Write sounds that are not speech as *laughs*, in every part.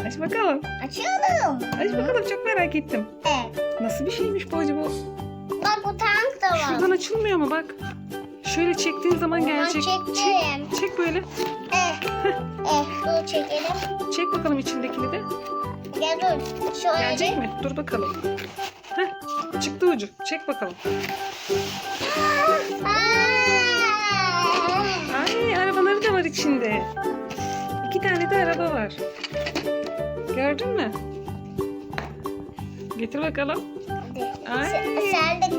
Aç bakalım. Açıyorum. Aç bakalım çok merak ettim. Evet. Nasıl bir şeymiş bu acaba? Bak bu tank da var. Şuradan açılmıyor mu bak. Şöyle çektiğin zaman gelecek. çektim. Çek, çek böyle. Eh. Eh. Dur çekelim. Çek bakalım içindekini de. Gel dur. Şöyle. Gelecek mi? Dur bakalım. Heh, çıktı ucu. Çek bakalım. Aa! Ay arabaları da var içinde. İki tane de araba var. Gördün mü? Getir bakalım. Ay. Sen de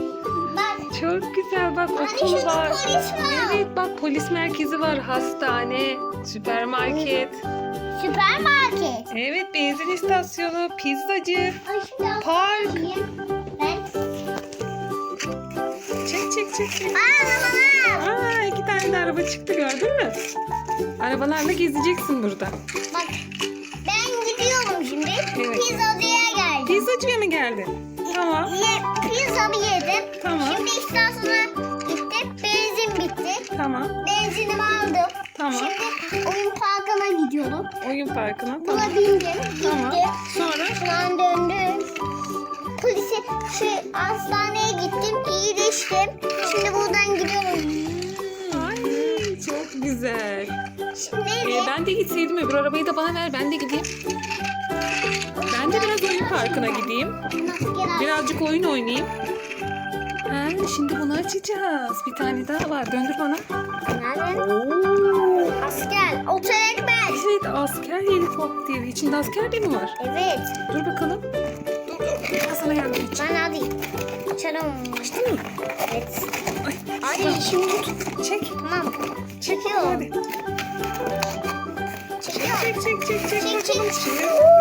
bak. Çok güzel bak Anne okul şurada var. polis var. Evet bak polis merkezi var, hastane, süpermarket. Süpermarket. Evet benzin istasyonu, pizzacı. Ay şimdi al- Park. Ben. Çek çek çek çek. Aa baba. Aa iki tane de araba çıktı gördün mü? Arabalarla gezeceksin burada. Bak. Geldin? Tamam. Ye, pizzamı yedim. Tamam. Şimdi istasyona gittim. Benzin bitti. Tamam. Benzinimi aldım. Tamam. Şimdi oyun parkına gidiyorum. Oyun parkına. Buna Tamam. bindim. Tamam. Gittim. Sonra? An döndüm. Polise şu hastaneye gittim. iyileştim. Şimdi buradan gidiyorum. Ay çok güzel. Şimdi Ee, ben de gitseydim öbür arabayı da bana ver ben de gideyim. Parkına gideyim. Birazcık oyun oynayayım. Ha, şimdi bunu açacağız. Bir tane daha var. Döndür bana. Oo. Asker. Oto ekmek. Evet asker helikopteri. İçinde asker de mi var? Evet. Dur bakalım. Ben sana yardım edeceğim. Ben hadi. Açalım. Açtın mı? Evet. Ay. Ay şimdi tut. Çek. Tamam. Hadi. Çekiyorum. Çekiyorum. Çek çek çek çek. Çek, bakalım. çek. Çek.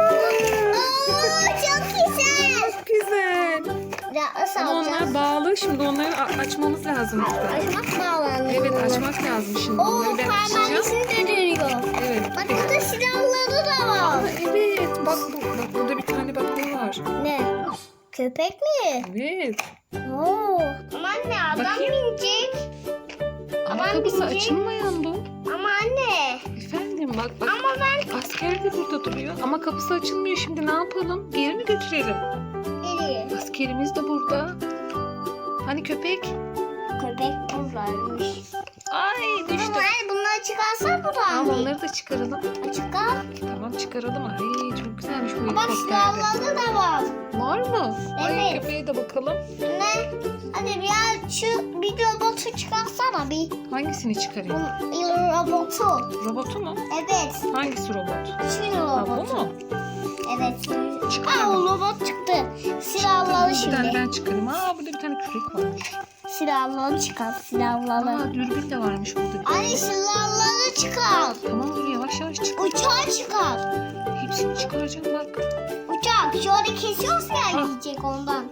Nasıl Ama alacağız? onlar bağlı. Şimdi onları a- açmamız lazım. Açmak bağlanıyor. Evet açmak lazım şimdi. Oo Onları ben açacağım. parmağını de dönüyor. Evet. Bak burada silahları da Aa, var. evet. Bak, bu, bak burada bir tane bak ne var. Ne? Köpek mi? Evet. Oo. Ama anne adam Bakayım. binecek. Ama Aman kapısı binecek. açılmayan bu. Ama anne. Efendim bak bak. Ama ben Asker de burada duruyor. Ama kapısı açılmıyor şimdi ne yapalım? Geri mi götürelim? Askerimiz de burada. Hani köpek? Köpek buradaymış. Ay düştü. Anne bunları çıkarsan bu da Tamam anne. onları da çıkaralım. Çıkar. Tamam çıkaralım. Ay çok güzelmiş bu Bak helikopter. silahları da var. Var mı? Ay Evet. köpeğe de bakalım. Ne? Hadi bir şu bir robotu çıkarsana bir. Hangisini çıkarayım? Bu robotu. Robotu mu? Evet. Hangisi robot? Şu Çıkardım. Aa o robot çıktı. Silahları Bir şimdi. ben çıkarım. Aa burada bir tane kürek varmış. Silahları çıkar. Silahları. Aa dürbün de varmış burada. bir. Anne silahları çıkar. Tamam dur yavaş yavaş çık. Uçağı çıkar. Hepsini çıkaracağım bak. Uçak. Şöyle kesiyoruz ya Ah. yiyecek ondan.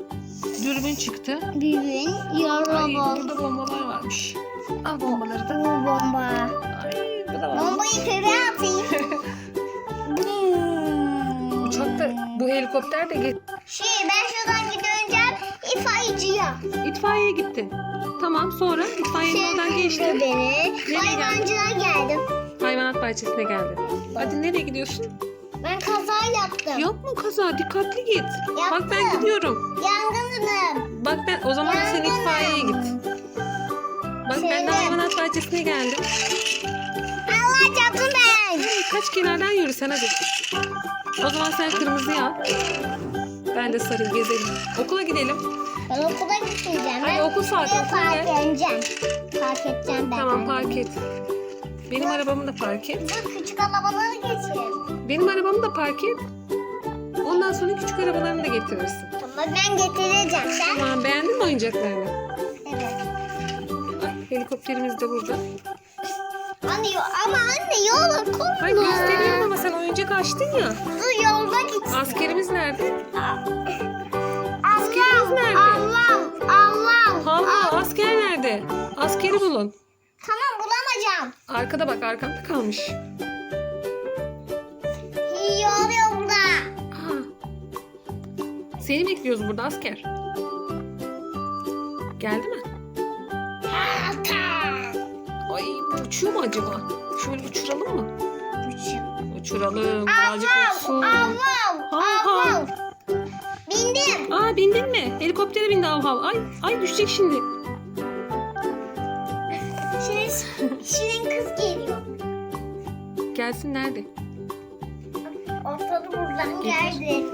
Dürbün çıktı. Büyüğün ya Ay robot. burada bombalar varmış. Al bombaları da. Bu bomba. Ay bu da var. Bombayı köpeğe atayım. *laughs* helikopter de get. Şey ben şuradan gideceğim itfaiyeciye. İtfaiye gittin. Tamam sonra itfaiyenin oradan Sevdim geçtin. beni. Hayvancılığa geldim. Hayvanat bahçesine geldin. Hadi nereye gidiyorsun? Ben kaza yaptım. Yapma kaza dikkatli git. Bak ben Yaptım. gidiyorum. Yangınım. Bak ben o zaman sen Yangınım. itfaiyeye git. Bak ben de hayvanat bahçesine geldim. Allah çarptım ben. Ay, Kaç kenardan yürü sen hadi. O zaman sen kırmızıyı al. Ben de sarıyı gezelim. Okula gidelim. Ben okula gitmeyeceğim. Ben okul saati, okula park edeceğim. Park edeceğim ben. Tamam park et. Benim arabamı da park et. Dur küçük arabaları geçir. Benim arabamı da park et. Ondan sonra küçük arabalarını da getirirsin. Tamam ben getireceğim. Sen? Tamam beğendin mi oyuncaklarını? Evet. Ay, helikopterimiz de burada. Anne ama anne yola Ay kurma. gösteriyorum ama sen oyuncak açtın ya. Dur yolda git. Askerimiz nerede? Allah nerede? Allah Allah. Allah asker nerede? Askeri bulun. Tamam bulamayacağım. Arkada bak arkamda kalmış. Yol yolda. Aa. Seni bekliyoruz burada asker. Geldi mi? Ay uçuyor mu acaba? Şöyle uçuralım mı? Uçur. Uçuralım. Birazcık uçsun. Av av. Bindim. Aa bindin mi? Helikoptere bindi av av. Ay, ay düşecek şimdi. Şirin, kız geliyor. Gelsin nerede? Ortada buradan geldi.